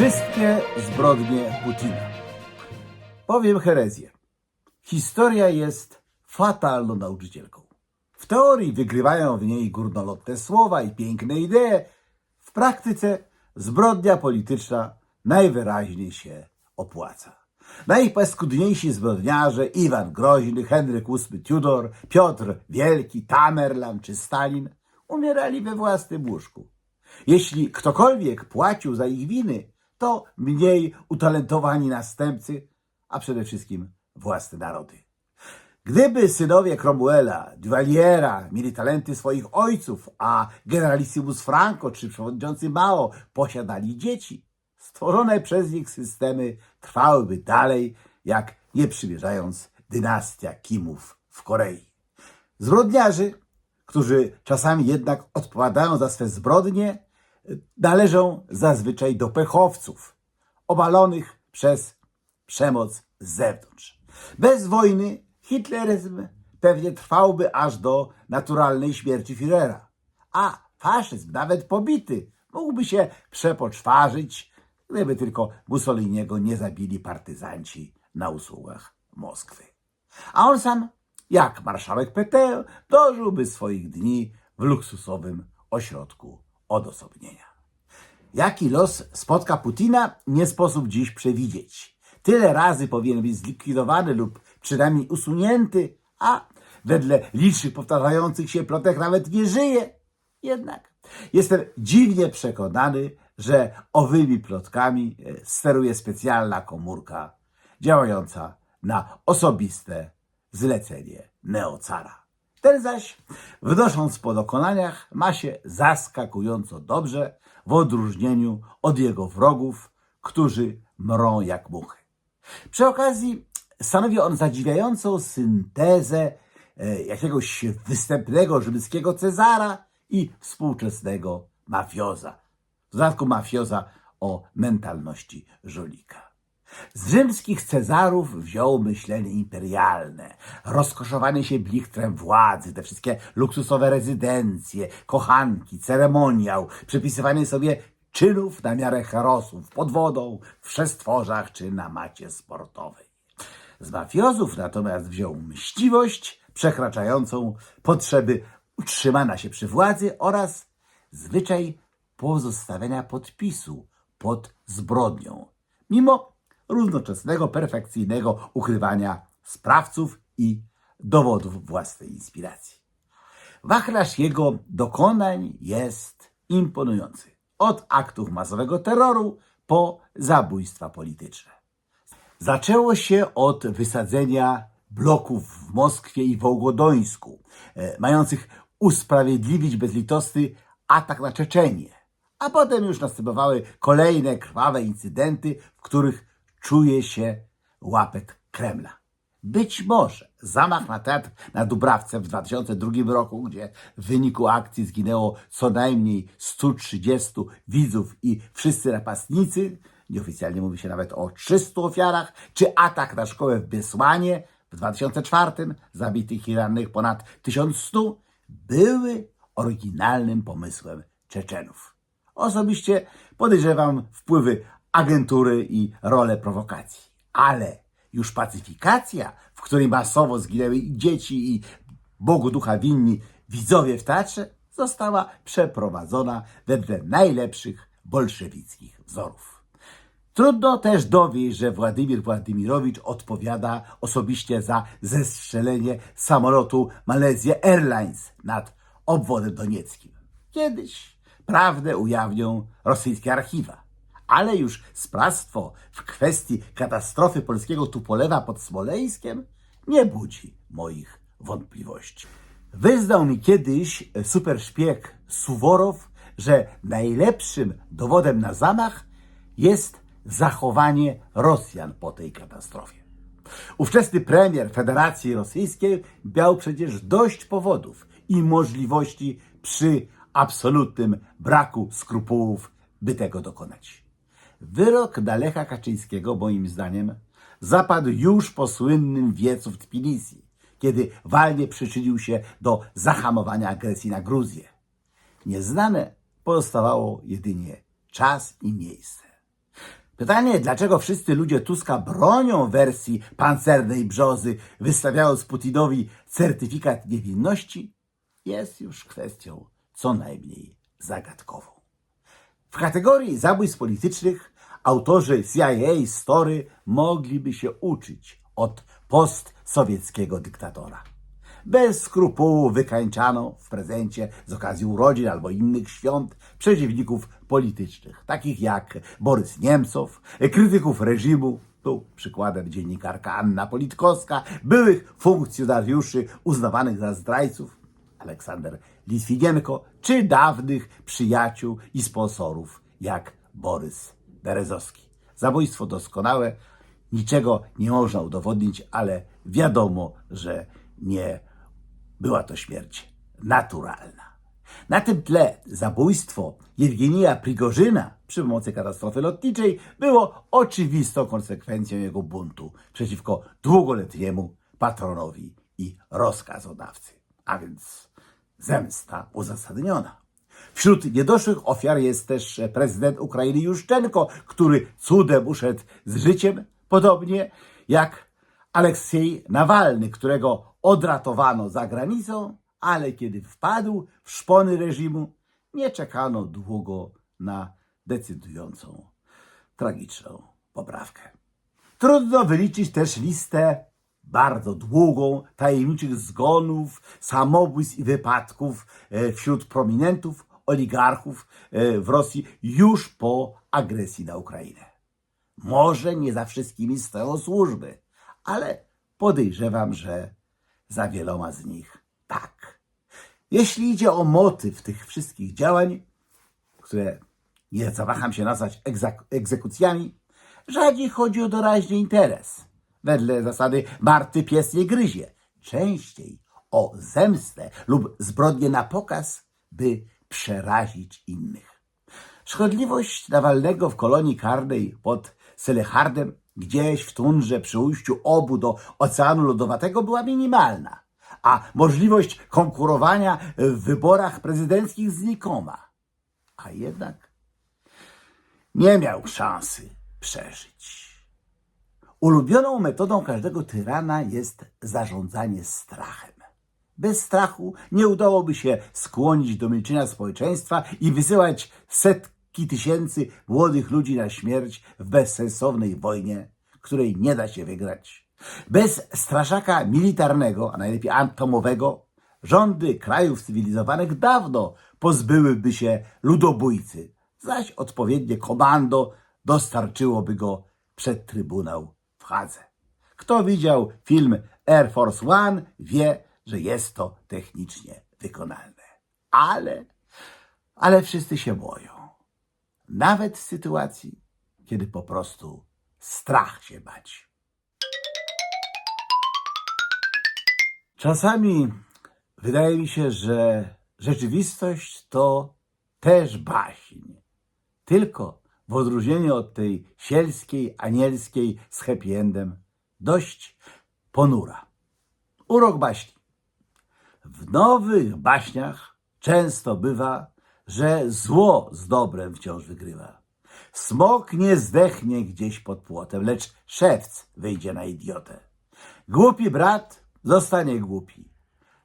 Wszystkie zbrodnie Putina. Powiem herezję. Historia jest fatalną nauczycielką. W teorii wygrywają w niej górnolotne słowa i piękne idee. W praktyce zbrodnia polityczna najwyraźniej się opłaca. Najpaskudniejsi zbrodniarze Iwan Groźny, Henryk VIII Tudor, Piotr Wielki, Tamerlan czy Stalin umierali we własnym łóżku. Jeśli ktokolwiek płacił za ich winy, to mniej utalentowani następcy, a przede wszystkim własne narody. Gdyby synowie Cromwella, Duvaliera mieli talenty swoich ojców, a generalissimus Franco czy przewodniczący Mao posiadali dzieci, stworzone przez nich systemy trwałyby dalej, jak nie przymierzając dynastia Kimów w Korei. Zbrodniarzy, którzy czasami jednak odpowiadają za swe zbrodnie, należą zazwyczaj do pechowców, obalonych przez przemoc z zewnątrz. Bez wojny hitleryzm pewnie trwałby aż do naturalnej śmierci Führera, a faszyzm, nawet pobity, mógłby się przepoczwarzyć, gdyby tylko Mussoliniego nie zabili partyzanci na usługach Moskwy. A on sam, jak marszałek Petel, dożyłby swoich dni w luksusowym ośrodku odosobnienia. Jaki los spotka Putina, nie sposób dziś przewidzieć. Tyle razy powinien być zlikwidowany lub przynajmniej usunięty, a wedle licznych powtarzających się plotek nawet nie żyje. Jednak jestem dziwnie przekonany, że owymi plotkami e, steruje specjalna komórka działająca na osobiste zlecenie neocara. Ten zaś, wnosząc po dokonaniach, ma się zaskakująco dobrze w odróżnieniu od jego wrogów, którzy mrą jak muchy. Przy okazji stanowi on zadziwiającą syntezę e, jakiegoś występnego rzymskiego Cezara i współczesnego mafioza. W dodatku mafioza o mentalności żolika. Z rzymskich Cezarów wziął myślenie imperialne, rozkoszowanie się blichtrem władzy, te wszystkie luksusowe rezydencje, kochanki, ceremoniał, przypisywanie sobie czynów na miarę herosów pod wodą, w przestworzach czy na macie sportowej. Z mafiozów natomiast wziął mściwość przekraczającą potrzeby utrzymania się przy władzy oraz zwyczaj pozostawiania podpisu pod zbrodnią, mimo równoczesnego, perfekcyjnego ukrywania sprawców i dowodów własnej inspiracji. Wachlarz jego dokonań jest imponujący. Od aktów masowego terroru po zabójstwa polityczne. Zaczęło się od wysadzenia bloków w Moskwie i Wołogodońsku, e, mających usprawiedliwić bezlitosny atak na Czeczenię. A potem już następowały kolejne krwawe incydenty, w których czuje się łapek Kremla. Być może zamach na teatr na Dubrawce w 2002 roku, gdzie w wyniku akcji zginęło co najmniej 130 widzów i wszyscy napastnicy, nieoficjalnie mówi się nawet o 300 ofiarach, czy atak na szkołę w Biesłanie w 2004, zabitych i rannych ponad 1100, były oryginalnym pomysłem Czeczenów. Osobiście podejrzewam wpływy agentury i rolę prowokacji. Ale już pacyfikacja, w której masowo zginęły i dzieci i Bogu ducha winni widzowie w teatrze, została przeprowadzona wedle najlepszych bolszewickich wzorów. Trudno też dowieść, że Władimir Władimirowicz odpowiada osobiście za zestrzelenie samolotu Malaysia Airlines nad obwodem donieckim. Kiedyś prawdę ujawnią rosyjskie archiwa, ale już sprawstwo w kwestii katastrofy polskiego Tupolewa pod Smoleńskiem nie budzi moich wątpliwości. Wyznał mi kiedyś superszpieg Suworow, że najlepszym dowodem na zamach jest zachowanie Rosjan po tej katastrofie. Ówczesny premier Federacji Rosyjskiej miał przecież dość powodów i możliwości przy absolutnym braku skrupułów, by tego dokonać. Wyrok na Lecha Kaczyńskiego, moim zdaniem, zapadł już po słynnym wiecu w Tbilisi, kiedy walnie przyczynił się do zahamowania agresji na Gruzję. Nieznane pozostawało jedynie czas i miejsce. Pytanie, dlaczego wszyscy ludzie Tuska bronią wersji pancernej brzozy, wystawiając Putinowi certyfikat niewinności, jest już kwestią co najmniej zagadkową. W kategorii zabójstw politycznych autorzy CIA Story mogliby się uczyć od postsowieckiego dyktatora. Bez skrupułów wykańczano w prezencie z okazji urodzin albo innych świąt przeciwników politycznych, takich jak Borys Niemcow, krytyków reżimu, tu przykładem dziennikarka Anna Politkowska, byłych funkcjonariuszy uznawanych za zdrajców, Aleksander Litwinienko, czy dawnych przyjaciół i sponsorów, jak Borys Berezowski. Zabójstwo doskonałe, niczego nie można udowodnić, ale wiadomo, że nie była to śmierć naturalna. Na tym tle zabójstwo Jewgenija Prigorzyna przy pomocy katastrofy lotniczej było oczywistą konsekwencją jego buntu przeciwko długoletniemu patronowi i rozkazodawcy, a więc zemsta uzasadniona. Wśród niedoszłych ofiar jest też prezydent Ukrainy Juszczenko, który cudem uszedł z życiem, podobnie jak Aleksiej Nawalny, którego odratowano za granicą, ale kiedy wpadł w szpony reżimu, nie czekano długo na decydującą, tragiczną poprawkę. Trudno wyliczyć też listę bardzo długą tajemniczych zgonów, samobójstw i wypadków e, wśród prominentów, oligarchów e, w Rosji już po agresji na Ukrainę. Może nie za wszystkimi stoją służby, ale podejrzewam, że za wieloma z nich tak. Jeśli idzie o motyw tych wszystkich działań, które nie zawaham się nazwać egzek- egzekucjami, rzadziej chodzi o doraźny interes. Wedle zasady Marty pies nie gryzie. Częściej o zemstę lub zbrodnię na pokaz, by przerazić innych. Szkodliwość Nawalnego w kolonii karnej pod Selechardem, gdzieś w tundrze przy ujściu obu do Oceanu Lodowatego była minimalna, a możliwość konkurowania w wyborach prezydenckich znikoma. A jednak nie miał szansy przeżyć. Ulubioną metodą każdego tyrana jest zarządzanie strachem. Bez strachu nie udałoby się skłonić do milczenia społeczeństwa i wysyłać setki tysięcy młodych ludzi na śmierć w bezsensownej wojnie, której nie da się wygrać. Bez straszaka militarnego, a najlepiej atomowego, rządy krajów cywilizowanych dawno pozbyłyby się ludobójcy, zaś odpowiednie komando dostarczyłoby go przed Trybunał Kto widział film Air Force One, wie, że jest to technicznie wykonalne. Ale, ale wszyscy się boją. Nawet w sytuacji, kiedy po prostu strach się bać. Czasami wydaje mi się, że rzeczywistość to też baśń. Tylko w odróżnieniu od tej sielskiej, anielskiej z happy endem, dość ponura. Urok baśni. W nowych baśniach często bywa, że zło z dobrem wciąż wygrywa. Smok nie zdechnie gdzieś pod płotem, lecz szewc wyjdzie na idiotę. Głupi brat zostanie głupi.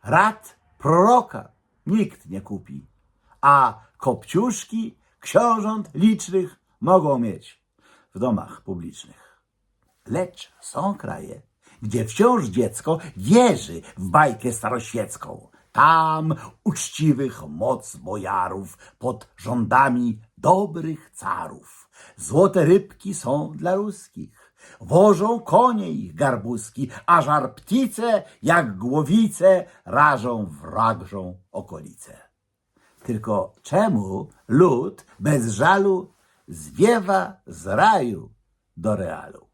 Rad proroka nikt nie kupi, a kopciuszki książąt licznych mogą mieć w domach publicznych. Lecz są kraje, gdzie wciąż dziecko wierzy w bajkę staroświecką. Tam uczciwych moc bojarów pod rządami dobrych carów. Złote rybki są dla ruskich. Wożą konie ich garbuski, a żar ptice jak głowice rażą wragżą okolice. Tylko czemu lud bez żalu zwiewa z raju do realu?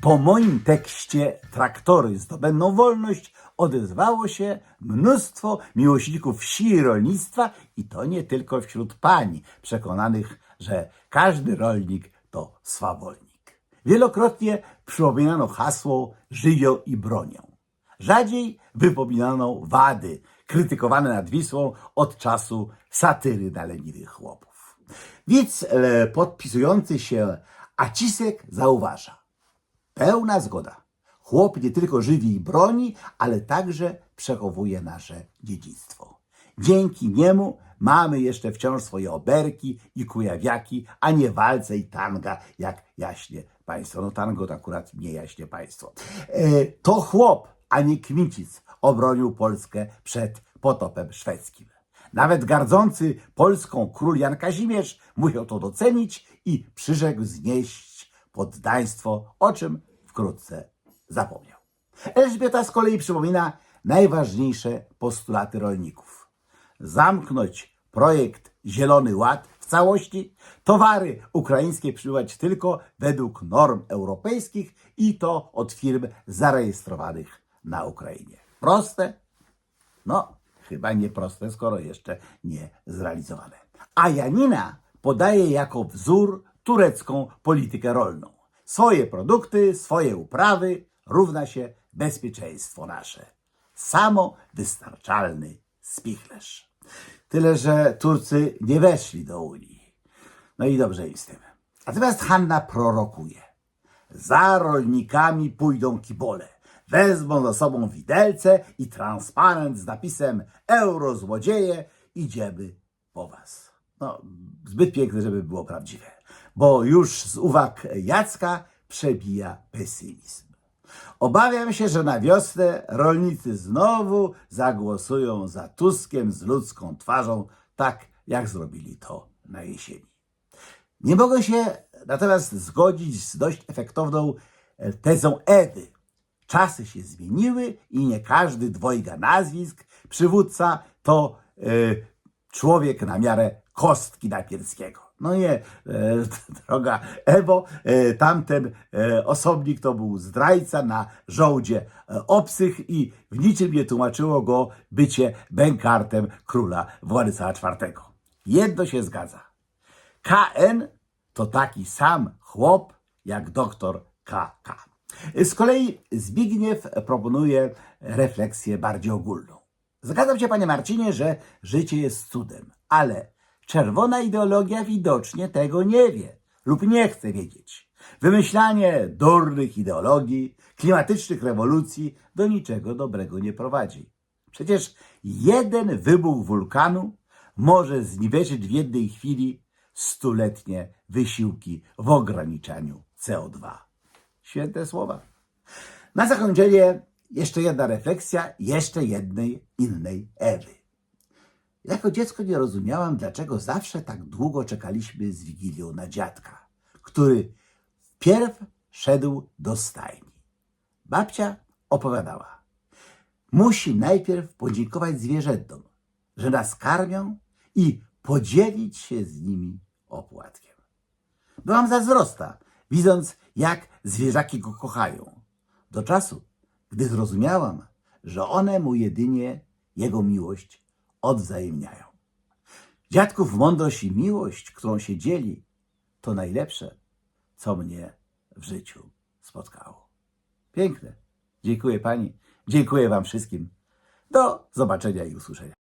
Po moim tekście Traktory zdobędą wolność odezwało się mnóstwo miłośników wsi i rolnictwa i to nie tylko wśród pań przekonanych, że każdy rolnik to swawolnik. Wielokrotnie przypominano hasło żyją i bronią. Rzadziej wypominano wady krytykowane nad Wisłą od czasu satyry na leniwych chłopów. Widz e, podpisujący się Acisek zauważa. Pełna zgoda. Chłop nie tylko żywi i broni, ale także przechowuje nasze dziedzictwo. Dzięki niemu mamy jeszcze wciąż swoje oberki i kujawiaki, a nie walce i tanga, jak jaśnie państwo. No tango to akurat nie jaśnie państwo. E, to chłop, a nie Kmicic obronił Polskę przed potopem szwedzkim. Nawet gardzący Polską król Jan Kazimierz musiał to docenić i przyrzekł znieść poddaństwo, o czym wkrótce zapomniał. Elżbieta z kolei przypomina najważniejsze postulaty rolników. Zamknąć projekt Zielony Ład w całości, towary ukraińskie przybywać tylko według norm europejskich i to od firm zarejestrowanych na Ukrainie. Proste? No, chyba nieproste, skoro jeszcze nie zrealizowane. A Janina podaje jako wzór turecką politykę rolną. Swoje produkty, swoje uprawy równa się bezpieczeństwo nasze. Samowystarczalny spichlerz. Tyle, że Turcy nie weszli do Unii. No i dobrze im z tym. Natomiast Hanna prorokuje. Za rolnikami pójdą kibole. Wezmą ze sobą widelce i transparent z napisem Eurozłodzieje, idziemy po was. No, zbyt piękne, żeby było prawdziwe. Bo już z uwag Jacka przebija pesymizm. Obawiam się, że na wiosnę rolnicy znowu zagłosują za Tuskiem z ludzką twarzą, tak jak zrobili to na jesieni. Nie mogę się natomiast zgodzić z dość efektowną e, tezą Ewy. Czasy się zmieniły i nie każdy dwojga nazwisk przywódca to e, człowiek na miarę kostki Napierskiego. No nie, e, droga Ewo, e, tamten e, osobnik to był zdrajca na żołdzie e, obcych i w niczym nie tłumaczyło go bycie bękartem króla Władysława IV. Jedno się zgadza. KN to taki sam chłop jak doktor KK. Z kolei Zbigniew proponuje refleksję bardziej ogólną. Zgadzam się, panie Marcinie, że życie jest cudem, ale czerwona ideologia widocznie tego nie wie lub nie chce wiedzieć. Wymyślanie durnych ideologii, klimatycznych rewolucji do niczego dobrego nie prowadzi. Przecież jeden wybuch wulkanu może zniweczyć w jednej chwili stuletnie wysiłki w ograniczaniu CO2. Święte słowa. Na zakończenie jeszcze jedna refleksja jeszcze jednej innej Ewy. Jako dziecko nie rozumiałam, dlaczego zawsze tak długo czekaliśmy z Wigilią na dziadka, który wpierw szedł do stajni. Babcia opowiadała, musi najpierw podziękować zwierzętom, że nas karmią i podzielić się z nimi opłatkiem. Byłam zazdrosna, widząc, jak zwierzaki go kochają. Do czasu, gdy zrozumiałam, że one mu jedynie jego miłość odwzajemniają. Dziadków mądrość i miłość, którą się dzieli, to najlepsze, co mnie w życiu spotkało. Piękne. Dziękuję pani. Dziękuję wam wszystkim. Do zobaczenia i usłyszenia.